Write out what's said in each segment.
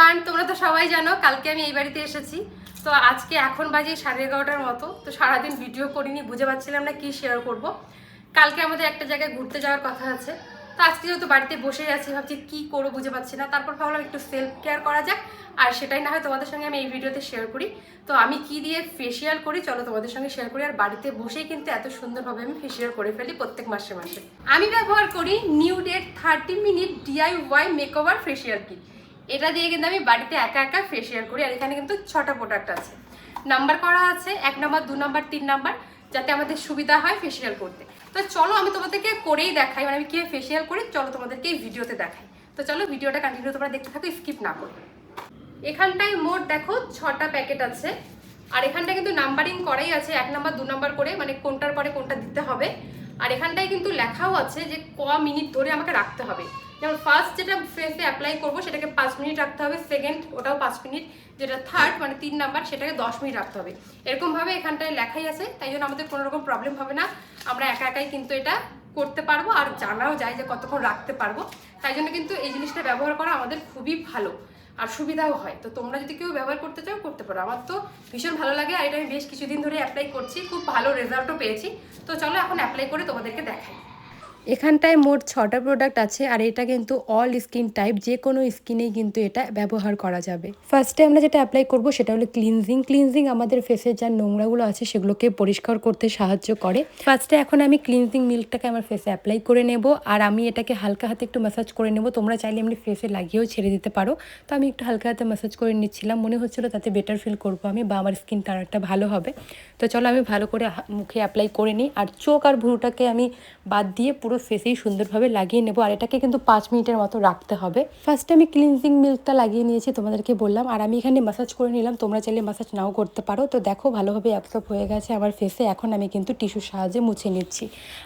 Everyone তোমরা তো সবাই জানো, কালকে আমি এই বাড়িতে এসেছি। তো আজকে এখন বাজে সাড়ে এগারোটার মতো, তো সারাদিন ভিডিও করিনি, বুঝে পাচ্ছিলাম না কি শেয়ার করব। কালকে আমাদের একটা জায়গায় ঘুরতে যাওয়ার কথা আছে। তো আজকে যেহেতু বাড়িতে বসে আছি, ভাবছি কি করব বুঝে পাচ্ছি না। তারপর ভাবলাম একটু সেলফ কেয়ার করা যাক, আর সেটাই না হয় তোমাদের সঙ্গে আমি এই ভিডিওতে শেয়ার করি। তো আমি কি দিয়ে ফেসিয়াল করি, চলো তোমাদের সঙ্গে শেয়ার করি। আর বাড়িতে বসেই কিন্তু এত সুন্দরভাবে আমি ফেসিয়াল করে ফেলি প্রত্যেক মাসে মাসে। আমি ব্যবহার করি new date thirty minute DIY makeover facial kit এটা দিয়ে কিন্তু আমি বাড়িতে একা একা ফেসিয়াল করি, আর এখানে কিন্তু ছটা প্রোডাক্ট আছে। নাম্বার করা আছে, এক নাম্বার দু নাম্বার তিন নাম্বার যাতে আমাদের সুবিধা হয় ফেসিয়াল করতে। তো চলো আমি তোমাদেরকে করেই দেখাই মানে আমি কীভাবে ফেসিয়াল করি, চলো তোমাদেরকে এই ভিডিওতে দেখাই। তো চলো ভিডিওটা কন্টিনিউ তোমরা দেখতে থাকো স্কিপ না করো। এখানটায় মোট দেখো ছটা প্যাকেট আছে, আর এখানটায় কিন্তু নাম্বারিং করাই আছে, এক নাম্বার দু নাম্বার করে মানে কোনটার পরে কোনটা দিতে হবে। আর এখানটায় কিন্তু লেখাও আছে যে ক মিনিট ধরে আমাকে রাখতে হবে। যেমন ফার্স্ট যেটা ফেসে অ্যাপ্লাই করব সেটাকে পাঁচ মিনিট রাখতে হবে সেকেন্ড ওটাও পাঁচ মিনিট, যেটা থার্ড মানে তিন নাম্বার সেটাকে দশ মিনিট রাখতে হবে। এরকমভাবে এখানটায় লেখাই আছে, তাই জন্য আমাদের কোনো রকম প্রবলেম হবে না। আমরা একা একাই কিন্তু এটা করতে পারব আর জানাও যায় যে কতক্ষণ রাখতে পারব। তাই জন্য কিন্তু এই জিনিসটা ব্যবহার করা আমাদের খুবই ভালো আর সুবিধাও হয়। তো তোমরা যদি কেউ ব্যবহার করতে চাও, করতে পারো। আমার তো ভীষণ ভালো লাগে আর এটা আমি বেশ কিছুদিন ধরে অ্যাপ্লাই করছি, খুব ভালো রেজাল্টও পেয়েছি। তো চলো এখন অ্যাপ্লাই করে তোমাদেরকে দেখাই। এখানটায় মোট ছটা প্রোডাক্ট আছে আর এটা কিন্তু অল স্কিন টাইপ যে কোনো স্কিনেই কিন্তু এটা ব্যবহার করা যাবে। ফার্স্টে আমরা যেটা অ্যাপ্লাই করব সেটা হলো ক্লিনজিং ক্লিনজিং আমাদের ফেসের যা নোংরাগুলো আছে সেগুলোকে পরিষ্কার করতে সাহায্য করে। ফার্স্টে এখন আমি ক্লিনজিং মিল্কটাকে আমার ফেসে অ্যাপ্লাই করে নেব আর আমি এটাকে হালকা হাতে একটু ম্যাসাজ করে নেব। তোমরা চাইলে এমনি ফেসে লাগিয়েও ছেড়ে দিতে পারো। তো আমি একটু হালকা হাতে ম্যাসাজ করে নিচ্ছিলাম। মনে হচ্ছিল তাতে বেটার ফিল করব আমি বা আমার স্কিন টানারটা ভালো হবে। তো চলো আমি ভালো করে মুখে অ্যাপ্লাই করে নিই। আর চোখ আর ভুরুটাকে আমি বাদ দিয়ে পুরো ফেসেই সুন্দরভাবে লাগিয়ে নেব, আর এটাকে কিন্তু পাঁচ মিনিটের মতো রাখতে হবে। ফার্স্টে আমি ক্লিনজিং মিল্কটা লাগিয়ে নিয়েছি তোমাদেরকে বললাম, আর আমি এখানে মাসাজ করে নিলাম, তোমরা চাইলে মাসাজ নাও করতে পারো। তো দেখো ভালোভাবে অ্যাবসর্ব হয়ে গেছে আমার ফেসে এখন আমি কিন্তু টিস্যুর সাহায্যে মুছে নিচ্ছি।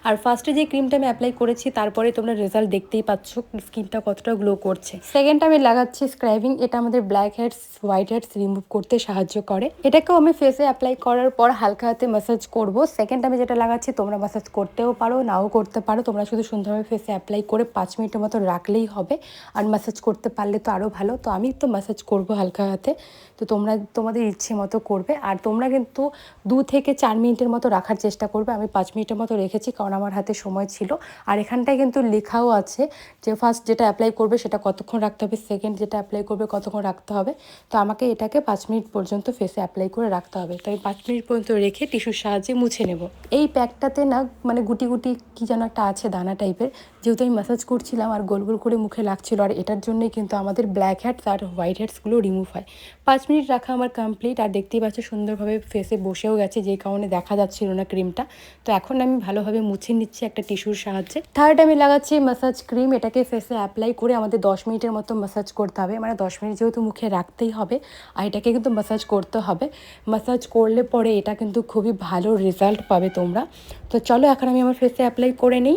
আর ফার্স্টে যে ক্রিমটা আমি অ্যাপ্লাই করেছি, তারপরে তোমরা রেজাল্ট দেখতেই পাচ্ছ স্কিনটা কতটা গ্লো করছে। সেকেন্ড আমি লাগাচ্ছি স্ক্রাইবিং এটা আমাদের black heads white heads remove করতে সাহায্য করে। এটাকেও আমি ফেসে অ্যাপ্লাই করার পর হালকা হাতে ম্যাসাজ করব। সেকেন্ড আমি যেটা লাগাচ্ছি, তোমরা ম্যাসাজ করতেও পারো, নাও করতে পারো। তোমরা শুধু সুন্দরভাবে ফেসে অ্যাপ্লাই করে পাঁচ মিনিটের মতো রাখলেই হবে। আর ম্যাসাজ করতে পারলে তো আরও ভালো। তো আমি তো ম্যাসাজ করব হালকা হাতে। তো তোমরা, তোমাদের ইচ্ছে মতো করবে। আর তোমরা কিন্তু দু থেকে চার মিনিটের মতো রাখার চেষ্টা করবে। আমি পাঁচ মিনিটের মতো রেখেছি কারণ আমার হাতে সময় ছিল। আর এখানটায় কিন্তু লেখাও আছে যে ফার্স্ট যেটা অ্যাপ্লাই করবে সেটা কতক্ষণ রাখতে হবে সেকেন্ড যেটা অ্যাপ্লাই করবে কতক্ষণ রাখতে হবে। তো আমাকে এটাকে পাঁচ মিনিট পর্যন্ত ফেসে অ্যাপ্লাই করে রাখতে হবে। তো আমি পাঁচ মিনিট পর্যন্ত রেখে টিস্যুর সাহায্যে মুছে নেব। এই প্যাকটাতে না মানে গুটি গুটি কী যেন একটা আছে দানা টাইপের যেহেতু আমি ম্যাসাজ করছিলাম আর গোল গোল করে মুখে লাগছিল, আর এটার জন্যই কিন্তু আমাদের ব্ল্যাক হ্যাটস আর হোয়াইট হ্যাটসগুলো রিমুভ হয়। পাঁচ মিনিট রাখা আমার কমপ্লিট আর দেখতেই পাচ্ছ সুন্দরভাবে ফেসে বসেও গেছে যে কারণে দেখা যাচ্ছিল না ক্রিমটা তো এখন আমি ভালোভাবে মুছে নিচ্ছি একটা টিস্যুর সাহায্যে। থার্ড আমি লাগাচ্ছি ম্যাসাজ ক্রিম এটাকে ফেসে অ্যাপ্লাই করে আমাদের দশ মিনিটের মতো ম্যাসাজ করতে হবে। মানে দশ মিনিট যেহেতু মুখে রাখতেই হবে, আর এটাকে কিন্তু ম্যাসাজ করতে হবে। ম্যাসাজ করলে পরে এটা কিন্তু খুবই ভালো রেজাল্ট পাবে তোমরা। তো চলো, এখন আমি আমার ফেসে অ্যাপ্লাই করে নিই।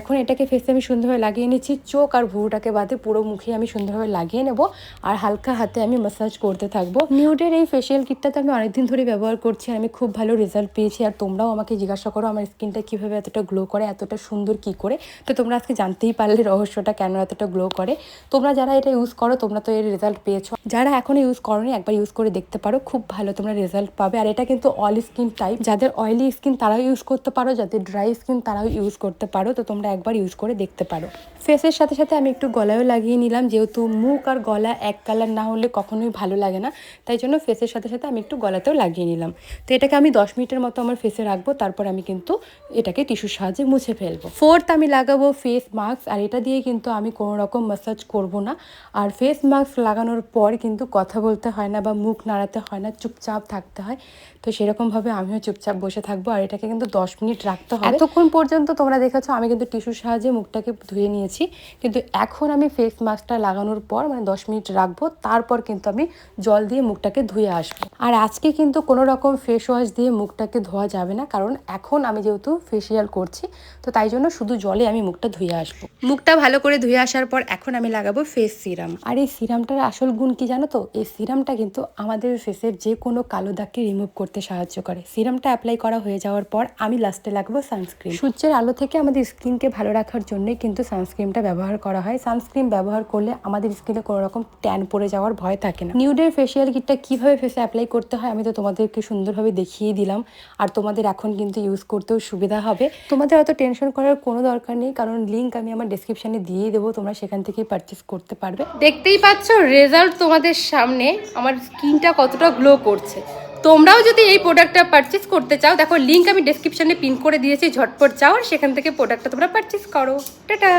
এখন এটাকে ফেসে আমি সুন্দরভাবে লাগিয়ে নিচ্ছি। চোখ আর ভুরুটাকে বাদে পুরো মুখে আমি সুন্দরভাবে লাগিয়ে নেব আর হালকা হাতে আমি ম্যাসাজ করতে থাকব। নিউডের এই ফেশিয়াল কিটটা তো আমি অনেকদিন ধরে ব্যবহার করছি আমি খুব ভালো রেজাল্ট পেয়েছি। আর তোমরাও আমাকে জিজ্ঞাসা করো, আমার স্কিনটা কীভাবে এতটা গ্লো করে, এতটা সুন্দর কী করে? তো তোমরা আজকে জানতেই পারলে রহস্যটা কেন এতটা গ্লো করে। তোমরা যারা এটা ইউজ করো, তোমরা তো এর রেজাল্ট পেয়েছ। যারা এখনও ইউজ করোনি, একবার ইউজ করে দেখতে পারো, খুব ভালো তোমরা রেজাল্ট পাবে। আর এটা কিন্তু অল স্কিন টাইপ যাদের অয়েলি স্কিন তারাও ইউজ করতে পারো, যাদের ড্রাই স্কিন তারাও ইউজ করতে পারো। তো তোমরা একবার ইউজ করে দেখতে পারো। ফেসের সাথে সাথে আমি একটু গলায়ও লাগিয়ে নিলাম, যেহেতু মুখ আর গলা এক কালার না হলে কখনোই ভালো লাগে না, তাই জন্য ফেসের সাথে সাথে আমি একটু গলাতেও লাগিয়ে নিলাম। তো এটাকে আমি দশ মিনিটের মতো আমার ফেসে রাখব, তারপর আমি কিন্তু এটাকে টিস্যুর সাহায্যে মুছে ফেলব। ফোর্থ আমি লাগাবো ফেস মাস্ক আর এটা দিয়ে কিন্তু আমি কোনো রকম ম্যাসাজ করব না। আর ফেস মাস্ক লাগানোর পর কিন্তু কথা বলতে হয় না বা মুখ নাড়াতে হয় না, চুপচাপ থাকতে হয়। তো সেরকমভাবে আমিও চুপচাপ বসে থাকব, আর এটাকে কিন্তু দশ মিনিট রাখতে হবে। এতক্ষণ পর্যন্ত তোমরা দেখেছ, আমি কিন্তু টিস্যুর সাহায্যে মুখটাকে ধুয়ে নিয়েছি। কিন্তু এখন আমি ফেস মাস্কটা লাগানোর পর মানে দশ মিনিট রাখব তারপর কিন্তু আমি জল দিয়ে মুখটাকে ধুয়ে আসব। আর আজকে কিন্তু কোনো রকম ফেস ওয়াশ দিয়ে মুখটাকে ধোয়া যাবে না কারণ এখন আমি যেহেতু ফেসিয়াল করছি তো তাই জন্য শুধু জলে আমি মুখটা ধুয়ে আসব। মুখটা ভালো করে ধুয়ে আসার পর এখন আমি লাগাবো ফেস সিরাম আর এই সিরামটার আসল গুণ কি জানো তো? এই সিরামটা কিন্তু আমাদের ফেসের যে কোনো কালো দাগকে রিমুভ করতে সাহায্য করে। সিরামটা অ্যাপ্লাই করা হয়ে যাওয়ার পর আমি লাস্টে লাগবো সানস্ক্রিন সূর্যের আলো থেকে আমাদের স্কিনকে ভালো রাখার জন্যই কিন্তু সানস্ক্রিনটা ব্যবহার করা হয়। সানস্ক্রিন ব্যবহার করলে আমাদের স্কিনে কোনো রকম ট্যান পড়ে যাওয়ার ভয় থাকে না। নিউডের ফেসিয়াল কিটটা কীভাবে ফেসে অ্যাপ্লাই করতে হয় আমি তো তোমাদেরকে সুন্দরভাবে দেখিয়ে দিলাম। আর তোমাদের এখন কিন্তু ইউজ করতেও সুবিধা হবে। তোমাদের অত টেনশন করার কোনো দরকার নেই, কারণ লিঙ্ক আমি আমার ডিসক্রিপশনে দিয়ে দেবো, তোমরা সেখান থেকেই পারচেস করতে পারবে। দেখতেই পাচ্ছ রেজাল্ট তোমাদের সামনে, আমার স্কিনটা কতটা গ্লো করছে। তোমরাও যদি এই প্রোডাক্টটা পারচেস করতে চাও, দেখো লিঙ্ক আমি ডেসক্রিপশানে পিন করে দিয়েছি, ঝটপট চাও আর সেখান থেকে প্রোডাক্টটা তোমরা পারচেস করো। টাটা!